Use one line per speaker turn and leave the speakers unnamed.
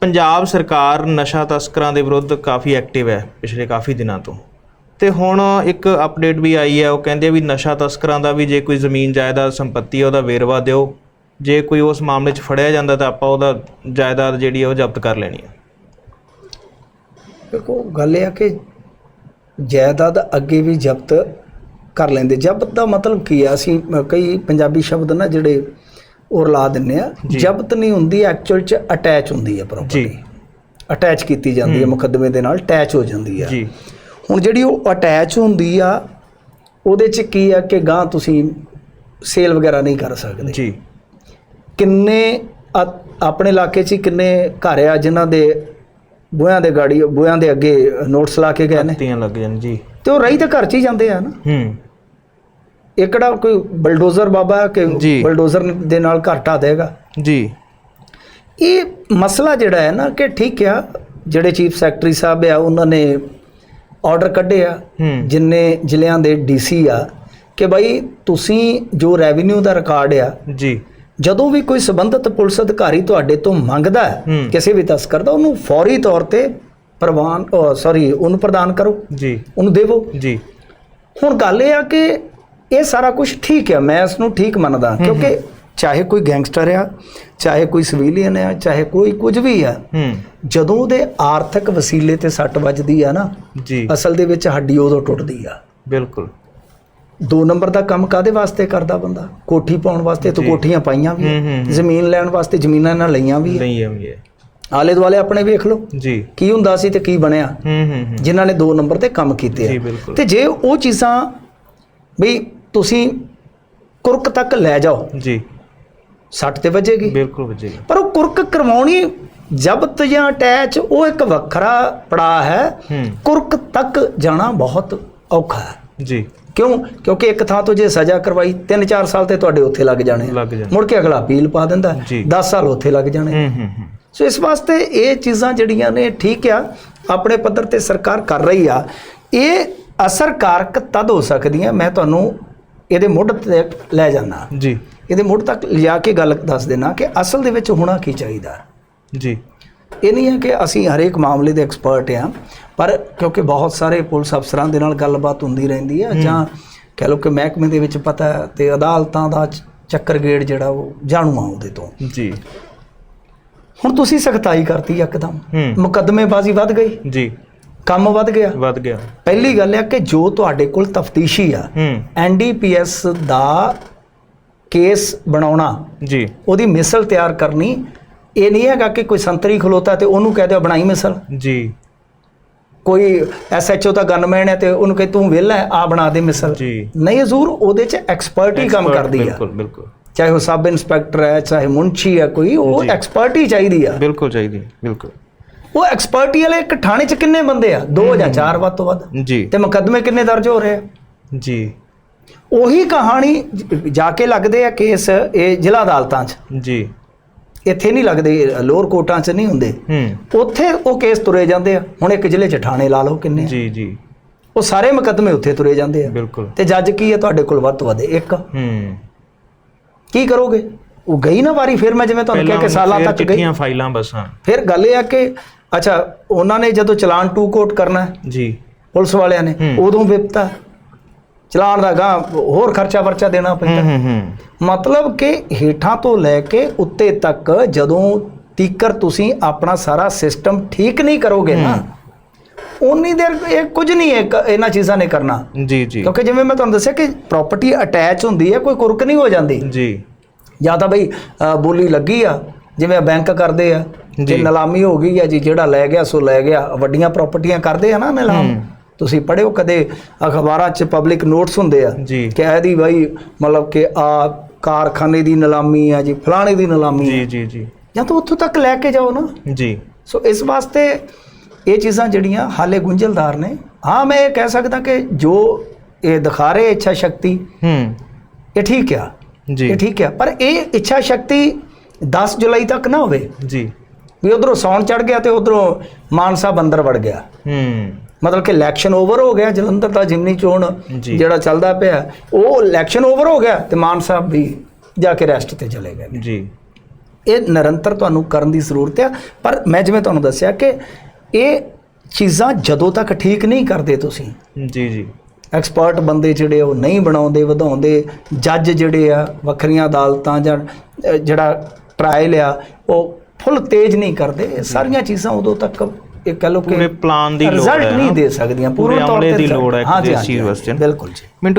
ਪੰਜਾਬ ਸਰਕਾਰ ਨਸ਼ਾ ਤਸਕਰਾਂ ਦੇ ਵਿਰੁੱਧ ਕਾਫੀ ਐਕਟਿਵ ਹੈ ਪਿਛਲੇ ਕਾਫੀ ਦਿਨਾਂ ਤੋਂ। ਤੇ ਹੁਣ ਇੱਕ ਅਪਡੇਟ ਵੀ ਆਈ ਹੈ, ਉਹ ਕਹਿੰਦੇ ਵੀ ਨਸ਼ਾ ਤਸਕਰਾਂ ਦਾ ਵੀ ਜੇ ਕੋਈ ਜ਼ਮੀਨ ਜਾਇਦਾਦ ਸੰਪਤੀ ਹੈ ਉਹਦਾ ਵੇਰਵਾ ਦਿਓ। ਜੇ ਕੋਈ ਉਸ ਮਾਮਲੇ 'ਚ ਫੜਿਆ ਜਾਂਦਾ ਤਾਂ ਆਪਾਂ ਉਹਦਾ ਜਾਇਦਾਦ ਜਿਹੜੀ ਹੈ ਉਹ ਜ਼ਬਤ ਕਰ ਲੈਣੀ ਹੈ
ਦੇਖੋ, ਗੱਲ ਇਹ ਆ ਕਿ ਜਾਇਦਾਦ ਅੱਗੇ ਵੀ ਜ਼ਬਤ ਕਰ ਲੈਂਦੇ। ਜ਼ਬਤ ਦਾ ਮਤਲਬ ਕੀ ਆ? ਅਸੀਂ ਕਈ ਪੰਜਾਬੀ ਸ਼ਬਦ ਨਾ ਜਿਹੜੇ ਉਹ ਲਾ ਦਿੰਨੇ ਆ। ਜ਼ਬਤ ਨਹੀਂ ਹੁੰਦੀ ਐਕਚੁਅਲ ਚ ਅਟੈਚ ਹੁੰਦੀ ਹੈ ਪ੍ਰਾਪਰਟੀ। ਅਟੈਚ ਕੀਤੀ ਜਾਂਦੀ ਹੈ। ਮੁਕੱਦਮੇ ਦੇ ਨਾਲ ਅਟੈਚ ਹੋ ਜਾਂਦੀ ਹੈ
ਜੀ।
ਹੁਣ ਜਿਹੜੀ ਉਹ ਅਟੈਚ ਹੁੰਦੀ ਆ ਉਹਦੇ ਚ ਕੀ ਆ ਕਿ ਗਾਂ ਤੁਸੀਂ ਸੇਲ ਵਗੈਰਾ ਨਹੀਂ ਕਰ ਸਕਦੇ।
ਜੀ।
ਕਿੰਨੇ ਆਪਣੇ ਇਲਾਕੇ 'ਚ ਕਿੰਨੇ ਘਰ ਆ ਜਿਨ੍ਹਾਂ ਦੇ ਬੂਹਿਆਂ ਦੇ ਗਾੜੀ ਬੂਹਿਆਂ ਦੇ ਅੱਗੇ ਨੋਟਸ ਲਾ ਕੇ ਗਏ ਨੇ?
ਤੀਆਂ ਲੱਗ ਜਾਣ ਜੀ।
ਤੇ ਉਹ ਰਹੀ ਤਾਂ ਘਰ 'ਚ ਹੀ ਜਾਂਦੇ ਆ ਨਾ।
ਹੂੰ।
ਇਹ ਕਿਹੜਾ ਕੋਈ ਬਲਡੋਜ਼ਰ ਬਾਬਾ ਕਿ। ਬਲਡੋਜ਼ਰ ਦੇ ਨਾਲ ਘਰ ਢਾਹ ਦੇਗਾ?
ਜੀ।
ਇਹ ਮਸਲਾ ਜਿਹੜਾ ਹੈ ਨਾ ਕਿ ਠੀਕ ਆ ਜਿਹੜੇ ਚੀਫ ਸੈਕਟਰੀ ਸਾਹਿਬ ਆ ਉਹਨਾਂ ਨੇ ਆਰਡਰ ਕੱਢੇ ਆ ਜਿੰਨੇ ਜ਼ਿਲ੍ਹਿਆਂ ਦੇ ਡੀਸੀ ਆ ਕਿ ਭਾਈ ਤੁਸੀਂ ਜੋ ਰੈਵਨਿਊ ਦਾ ਰਿਕਾਰਡ ਆ
ਜੀ।
ਜਦੋਂ ਵੀ ਕੋਈ ਸੰਬੰਧਿਤ ਪੁਲਿਸ ਅਧਿਕਾਰੀ ਤੁਹਾਡੇ ਤੋਂ ਮੰਗਦਾ ਹੂੰ। ਕਿਸੇ ਵੀ ਤਸਕਰ ਦਾ ਉਹਨੂੰ ਫੌਰੀ ਤੌਰ ਤੇ ਪ੍ਰਵਾਨ ਸੌਰੀ ਉਹਨੂੰ ਪ੍ਰਦਾਨ ਕਰੋ।
ਜੀ।
ਉਹਨੂੰ ਦੇਵੋ।
ਜੀ।
ਹੁਣ ਗੱਲ ਇਹ ਆ ਕਿ ਇਹ ਸਾਰਾ ਕੁਝ ਠੀਕ ਹੈ ਮੈਂ ਇਸ ਨੂੰ ਠੀਕ ਮੰਨਦਾ ਕਿਉਂਕਿ ਚਾਹੇ ਕੋਈ ਗੈਂਗਸਟਰ ਆ ਚਾਹੇ ਕੋਈ ਸਿਵਿਲੀਅਨ ਆ ਚਾਹੇ ਕੋਈ ਕੁਝ ਵੀ ਆ ਜਦੋਂ ਉਹਦੇ ਆਰਥਿਕ ਵਸੀਲੇ ਤੇ ਸੱਟ ਵੱਜਦੀ ਆ ਨਾ
ਜੀ।
ਅਸਲ ਦੇ ਵਿੱਚ ਹੱਡੀ ਉਦੋਂ ਟੁੱਟਦੀ ਆ।
ਬਿਲਕੁਲ।
ਦੋ ਨੰਬਰ ਦਾ ਕੰਮ ਕਾਦੇ ਵਾਸਤੇ ਕਰਦਾ ਬੰਦਾ? ਕੋਠੀ ਪਾਉਣ ਵਾਸਤੇ ਤਾਂ। ਕੋਠੀਆਂ ਪਾਈਆਂ ਵੀ। ਜ਼ਮੀਨ ਲੈਣ ਵਾਸਤੇ ਜ਼ਮੀਨਾਂ ਨਾਲ ਲਈਆਂ ਵੀ ਆ।
ਨਹੀਂ ਹੈ ਵੀ
ਆਲੇ ਦੁਆਲੇ ਆਪਣੇ ਵੇਖ ਲਓ
ਜੀ।
ਕੀ ਹੁੰਦਾ ਸੀ ਤੇ ਕੀ ਬਣਿਆ?
ਹੂੰ ਹੂੰ
ਜਿਨ੍ਹਾਂ ਨੇ ਦੋ ਨੰਬਰ ਤੇ ਕੰਮ ਕੀਤੇ ਆ। ਤੇ ਜੇ ਉਹ ਚੀਜ਼ਾਂ ਵੀ ਤੁਸੀਂ ਕੁਰਕ ਤੱਕ ਲੈ ਜਾਓ।
ਜੀ।
ਸੱਟ ਤੇ ਵੱਜੇਗੀ।
ਬਿਲਕੁਲ ਵਜੇਗਾ।
ਪਰ ਉਹ ਕੁਰਕ ਕਰਵਾਉਣੀ ਜ਼ਬਤ ਜਾਂ ਅਟੈਚ ਉਹ ਇੱਕ ਵੱਖਰਾ ਪੜਾ ਹੈ। ਕੁਰਕ ਤੱਕ ਜਾਣਾ ਬਹੁਤ ਔਖਾ ਹੈ।
ਜੀ।
ਕਿਉਂ? ਕਿਉਂਕਿ ਇੱਕ ਥਾਂ ਤੋਂ ਜੇ ਸਜ਼ਾ ਕਰਵਾਈ 3-4 ਸਾਲ ਤੇ ਤੁਹਾਡੇ ਉੱਥੇ ਲੱਗ ਜਾਣੇ। ਮੁੜ ਕੇ ਅਗਲਾ ਅਪੀਲ ਪਾ ਦਿੰਦਾ
ਜੀ।
10 ਸਾਲ ਉੱਥੇ ਲੱਗ ਜਾਣੇ
ਹੂੰ ਹੂੰ ਹੂੰ।
ਸੋ ਇਸ ਵਾਸਤੇ ਇਹ ਚੀਜ਼ਾਂ ਜਿਹੜੀਆਂ ਨੇ ਠੀਕ ਆ ਆਪਣੇ ਪੱਧਰ ਤੇ ਸਰਕਾਰ ਕਰ ਰਹੀ ਆ। ਇਹ ਅਸਰਕਾਰਕ ਤਦ ਹੋ ਸਕਦੀਆਂ ਮੈਂ ਤੁਹਾਨੂੰ ਇਹਦੇ ਮੁੱਢ ਤੇ ਲੈ ਜਾਣਾ
ਜੀ।
ਇਹਦੇ ਮੁੱਢ ਤੱਕ ਲਿਜਾ ਕੇ ਗੱਲ ਦੱਸ ਦੇਣਾ ਕਿ ਅਸਲ ਦੇ ਵਿੱਚ ਹੋਣਾ ਕੀ ਚਾਹੀਦਾ।
ਜੀ।
ਇਹ ਨਹੀਂ ਹੈ ਕਿ ਅਸੀਂ ਹਰੇਕ ਮਾਮਲੇ ਦੇ ਐਕਸਪਰਟ ਆ ਪਰ ਕਿਉਂਕਿ ਬਹੁਤ ਸਾਰੇ ਪੁਲਿਸ ਅਫਸਰਾਂ ਦੇ ਨਾਲ ਗੱਲਬਾਤ ਹੁੰਦੀ ਰਹਿੰਦੀ ਹੈ ਜਾਂ ਕਹਿ ਲਓ ਕਿ ਮਹਿਕਮੇ ਦੇ ਵਿੱਚ ਪਤਾ ਤੇ ਅਦਾਲਤਾਂ ਦਾ ਚੱਕਰ ਗੇੜ ਜਿਹੜਾ ਉਹ ਜਾਣੂ ਆ ਉਹਦੇ ਤੋਂ।
ਜੀ।
ਹੁਣ ਤੁਸੀਂ ਸਖਤਾਈ ਕਰਤੀ ਇੱਕਦਮ। ਮੁਕੱਦਮੇਬਾਜ਼ੀ ਵੱਧ ਗਈ।
ਜੀ।
ਕੰਮ ਵੱਧ ਗਿਆ।
ਵੱਧ ਗਿਆ।
ਪਹਿਲੀ ਗੱਲ ਹੈ ਕਿ ਜੋ ਤੁਹਾਡੇ ਕੋਲ ਤਫਤੀਸ਼ੀ ਆ
ਹੂੰ।
ਐਨਡੀਪੀਐਸ ਦਾ ਕੇਸ ਬਣਾਉਣਾ
ਜੀ।
ਉਹਦੀ ਮਿਸਲ ਤਿਆਰ ਕਰਨੀ ਇਹ ਨਹੀਂ ਹੈਗਾ ਕਿ ਕੋਈ ਸੰਤਰੀ ਖਲੋਤਾ ਤੇ ਉਹਨੂੰ ਕਹਿ ਦਿਓ ਬਣਾਈ ਮਿਸਲ।
ਜੀ।
ਕੋਈ ਐਸਐਚਓ ਦਾ ਗਨਮੈਨ ਹੈ ਤੇ ਉਹਨੂੰ ਕਹੇ ਤੂੰ ਵਿਹਲਾ ਹੈ ਆ ਬਣਾ ਦੇ ਮਿਸਲ।
ਜੀ।
ਨਹੀਂ ਹਜ਼ੂਰ ਉਹਦੇ ਚ ਐਕਸਪਰਟ ਹੀ ਕੰਮ ਕਰਦੀ ਆ।
ਬਿਲਕੁਲ ਬਿਲਕੁਲ।
ਚਾਹੇ ਉਹ ਸਬ ਇੰਸਪੈਕਟਰ ਹੈ ਚਾਹੇ ਮੁੰਸ਼ੀ ਹੈ ਕੋਈ ਉਹ। ਐਕਸਪਰਟ ਹੀ ਚਾਹੀਦੀ ਆ।
ਬਿਲਕੁਲ ਚਾਹੀਦੀ ਬਿਲਕੁਲ।
ਉਹ ਐਕਸਪਰਟੀ ਵਾਲੇ ਇੱਕ ਥਾਣੇ ਚ ਕਿੰਨੇ ਬੰਦੇ ਆ? ਦੋ ਜਾਂ ਚਾਰ ਵੱਧ ਤੋਂ ਵੱਧ?
ਜੀ।
ਤੇ ਮੁਕੱਦਮੇ ਕਿੰਨੇ ਦਰਜ ਹੋ ਰਹੇ ਆ?
ਜੀ।
ਉਹੀ ਕਹਾਣੀ ਜ- ਕੇ ਲੱਗਦੇ ਆ ਕੇਸ ਇਹ ਜ਼ਿਲ੍ਹਾ ਅਦਾਲਤਾਂ 'ਚ।
ਜੀ।
ਇੱਥੇ ਨਹੀਂ ਲੱਗਦੇ ਲੋਅਰ ਕੋਰਟਾਂ 'ਚ ਨਹੀਂ ਹੁੰਦੇ।
ਹੂੰ।
ਉੱਥੇ ਉਹ ਕੇਸ ਤੁਰੇ ਜਾਂਦੇ ਆ। ਹੁਣ ਇੱਕ ਜ਼ਿਲ੍ਹੇ 'ਚ ਥਾਣੇ ਲਾ ਲਓ ਕਿੰਨੇ।
ਜੀ ਜੀ।
ਉਹ ਸਾਰੇ ਮੁਕੱਦਮੇ ਉੱਥੇ ਤੁਰੇ ਜਾਂਦੇ ਆ।
ਬਿਲਕੁਲ।
ਤੇ ਜੱਜ ਕੀ ਹੈ ਤੁਹਾਡੇ ਕੋਲ ਵੱਧ ਤੋਂ ਵੱਧ ਇੱਕ।
ਹੂੰ।
ਕੀ ਕਰੋਗੇ? ਉਹ ਗਈ ਨਾ ਵਾਰੀ ਫਿਰ ਮੈਂ ਜਿਵੇਂ ਤੁਹਾਨੂੰ ਕਿਹਾ ਕਿ ਸਾਲਾਂ ਤੱਕ ਗਈ।
ਚਿੱਠੀਆਂ ਫਾਈਲਾਂ ਬਸ।
ਫਿਰ ਗੱਲ ਇਹ ਆ ਕਿ ਅੱਛਾ ਉਹਨਾਂ ਨੇ ਜਦੋਂ ਚਲਾਨ ਟੂ ਕੋਟ ਕਰਨਾ
ਜੀ।
ਪੁਲਿਸ ਵਾਲਿਆਂ ਨੇ। ਉਦੋਂ ਵਿਪਤਾ। ਚਲਾਨ ਦਾ ਗਾਂ ਹੋਰ ਖਰਚਾ ਵਰਚਾ ਦੇਣਾ ਪੈਂਦਾ।
ਹੂੰ ਹੂੰ
ਮਤਲਬ ਕਿ ਹੇਠਾਂ ਤੋਂ ਲੈ ਕੇ ਉੱਤੇ ਤੱਕ ਜਦੋਂ ਤੀਕਰ ਤੁਸੀਂ ਆਪਣਾ ਸਾਰਾ ਸਿਸਟਮ ਠੀਕ ਨਹੀਂ ਕਰੋਗੇ ਨਾ ਉਨੀ ਦੇਰ ਇਹ ਕੁਝ ਨਹੀਂ ਹੈ ਇਹਨਾਂ ਚੀਜ਼ਾਂ ਨੇ ਕਰਨਾ।
ਜੀ ਜੀ।
ਕਿਉਂਕਿ ਜਿਵੇਂ ਮੈਂ ਤੁਹਾਨੂੰ ਦੱਸਿਆ ਕਿ ਪ੍ਰਾਪਰਟੀ ਅਟੈਚ ਹੁੰਦੀ ਹੈ ਕੋਈ ਕੁਰਕ ਨਹੀਂ ਹੋ ਜਾਂਦੀ।
ਜੀ।
ਜਾਂ ਤਾਂ ਬਈ ਬੋਲੀ ਲੱਗੀ ਆ ਜਿਵੇਂ ਬੈਂਕ ਕਰਦੇ ਆ
ਜੀ।
ਨਿਲਾਮੀ ਹੋ ਗਈ ਆ ਜੀ ਜਿਹੜਾ ਲੈ ਗਿਆ ਸੋ ਲੈ ਗਿਆ। ਵੱਡੀਆਂ ਪ੍ਰਾਪਰਟੀਆਂ ਕਰਦੇ ਆ ਨਾ ਨਿਲਾਮ। ਤੁਸੀਂ ਪੜਿਓ ਕਦੇ ਅਖਬਾਰਾਂ 'ਚ ਪਬਲਿਕ ਨੋਟਸ ਹੁੰਦੇ ਆ ਕਿ ਇਹਦੀ ਬਾਈ ਮਤਲਬ ਕਿ ਆ ਕਾਰਖਾਨੇ ਦੀ ਨਿਲਾਮੀ ਆ ਜੀ ਫਲਾਣੇ ਦੀ ਨਿਲਾਮੀ
ਜੀ ਜੀ ਜੀ।
ਜਾਂ ਤਾਂ ਉੱਥੋਂ ਤੱਕ ਲੈ ਕੇ ਜਾਓ ਨਾ।
ਜੀ।
ਸੋ ਇਸ ਵਾਸਤੇ ਇਹ ਚੀਜ਼ਾਂ ਜਿਹੜੀਆਂ ਹਾਲੇ ਗੁੰਝਲਦਾਰ ਨੇ। ਹਾਂ ਮੈਂ ਇਹ ਕਹਿ ਸਕਦਾ ਕਿ ਜੋ ਇਹ ਦਿਖਾ ਰਹੇ ਇੱਛਾ ਸ਼ਕਤੀ
ਹੂੰ।
ਇਹ ਠੀਕ ਆ।
ਜੀ।
ਇਹ ਠੀਕ ਆ। ਪਰ ਇਹ ਇੱਛਾ ਸ਼ਕਤੀ 10 ਜੁਲਾਈ ਤੱਕ ਨਾ ਹੋਵੇ।
ਜੀ।
ਵੀ ਉਧਰੋਂ ਸੌਣ ਚੜ ਗਿਆ ਤੇ ਉਧਰੋਂ ਮਾਨਸਾ ਬੰਦਰ ਵੜ ਗਿਆ।
ਹੂੰ।
ਮਤਲਬ ਕਿ ਇਲੈਕਸ਼ਨ ਓਵਰ ਹੋ ਗਿਆ ਜਲੰਧਰ ਦਾ ਜਿਮਨੀ ਚੋਣ। ਜਿਹੜਾ ਚੱਲਦਾ ਪਿਆ ਉਹ ਇਲੈਕਸ਼ਨ ਓਵਰ ਹੋ ਗਿਆ ਤੇ ਮਾਨ ਸਾਹਿਬ ਵੀ ਜਾ ਕੇ ਰੈਸਟ ਤੇ ਚਲੇ ਗਏ।
ਜੀ।
ਇਹ ਨਿਰੰਤਰ ਤੁਹਾਨੂੰ ਕਰਨ ਦੀ ਜ਼ਰੂਰਤ ਆ ਪਰ ਮੈਂ ਜਿਵੇਂ ਤੁਹਾਨੂੰ ਦੱਸਿਆ ਕਿ ਇਹ ਚੀਜ਼ਾਂ ਜਦੋਂ ਤੱਕ ਠੀਕ ਨਹੀਂ ਕਰਦੇ ਤੁਸੀਂ
ਜੀ ਜੀ।
ਐਕਸਪਰਟ ਬੰਦੇ ਜਿਹੜੇ ਉਹ ਨਹੀਂ ਬਣਾਉਂਦੇ ਵਧਾਉਂਦੇ ਜੱਜ ਜਿਹੜੇ ਆ ਵੱਖਰੀਆਂ ਅਦਾਲਤਾਂ ਜਾਂ ਜਿਹੜਾ ਟ੍ਰਾਇਲ ਆ ਉਹ ਫੁੱਲ ਤੇਜ਼ ਨਹੀਂ ਕਰਦੇ ਇਹ ਸਾਰੀਆਂ ਚੀਜ਼ਾਂ ਉਦੋਂ ਤੱਕ ਇਹ ਕਹ ਲਓ ਕਿ
ਪੂਰੇ ਪਲਾਨ ਦੀ ਲੋੜ
ਰਿਜ਼ਲਟ
ਹੈ
ਨਹੀਂ
ਨਾ।
ਦੇ ਸਕਦੀਆਂ
ਪੂਰੇ
ਤੌਰ ਤੇ
ਦੀ ਲੋੜ ਹੈ ਇੱਕ
ਹਾਂਜੀ,
ਦੇਸੀ
ਹਾਂਜੀ,
ਯੂਨੀਵਰਸਿਟੀ ਨੂੰ।
ਬਿਲਕੁਲ ਜੀ
ਮਿੰਟੂ ਜੀ